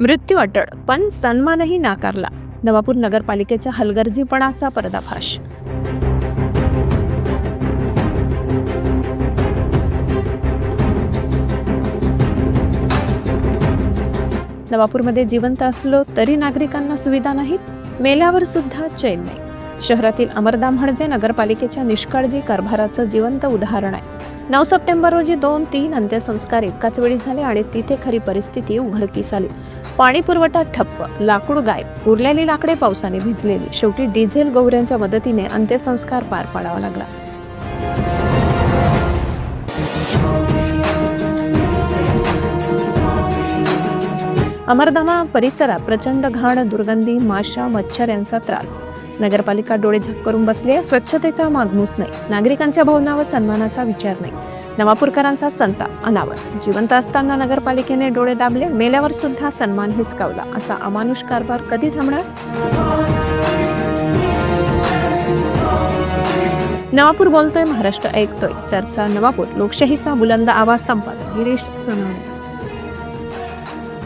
मृत्यू अटळ पण सन्मानही नाकारला. नवापूर नगरपालिकेच्या हलगर्जीपणाचा पर्दाफाश. नवापूरमध्ये जिवंत असलो तरी नागरिकांना सुविधा नाहीत. मेल्यावर सुद्धा चैन नाही. शहरातील अमरदा म्हणजे नगरपालिकेच्या निष्काळजी कारभाराचं जिवंत उदाहरण आहे. नऊ सप्टेंबर रोजी दोन तीन अंत्यसंस्कार एकाच वेळी झाले आणि तिथे खरी परिस्थिती उघडकीस आली. पाणी पुरवठा ठप्प लाकूड गायब उरलेली लाकडे पावसाने भिजलेली. शेवटी डिझेल गौऱ्यांच्या मदतीने अंत्यसंस्कार पार पाडावा लागला. अमरधामा परिसरात प्रचंड घाण दुर्गंधी माशा मच्छर यांचा त्रास. नगरपालिका डोळे झक करून बसले स्वच्छतेचा मागमूस नाही. नागरिकांच्या भावना व सन्मानाचा विचार नाही. नवापूरकरांचा संताप अनावर. जिवंत असताना नगरपालिकेने डोळे दाबले मेल्यावर सुद्धा सन्मान हिसकावला असा अमानुष कारभार कधी थांबणार? नवापूर बोलतोय महाराष्ट्र ऐकतोय. चर्चा नवापूर. लोकशाहीचा बुलंद आवाज संपादक गिरीश सोनवणे.